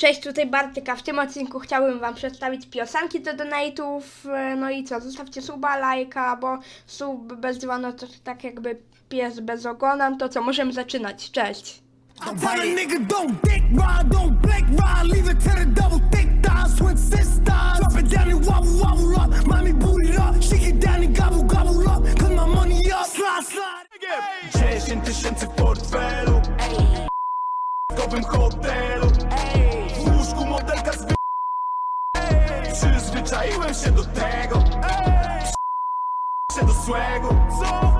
Cześć, tutaj Bartyka. W tym odcinku chciałbym Wam przedstawić piosenki do donate'ów. E, No i co, zostawcie suba, lajka, bo sub bez dzwona to tak jakby pies bez ogona. To co, możemy zaczynać. Cześć! I tell a nigga don't dick ride, don't blink ride, leave it to the double thick thighs, twin sisters. Drop it down and wobble wobble up, mommy boot it up, shake it down and gobble gobble up, cause my money up, slide slide. 10 tysięcy w portfelu W hotelu Przyzwyczaiłem się do tego. Się do swego. Co?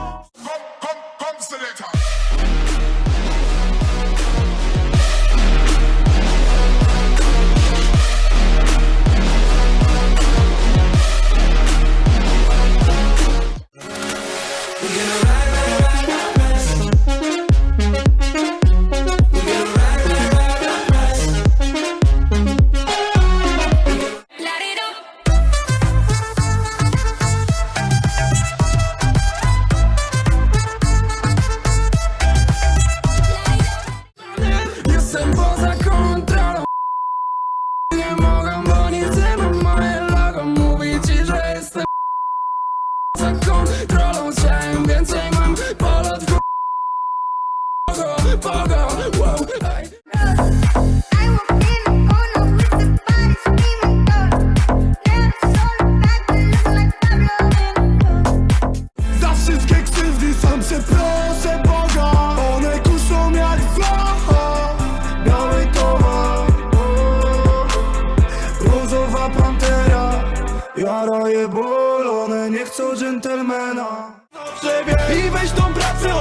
Nie dżentelmena. I weź tą pracę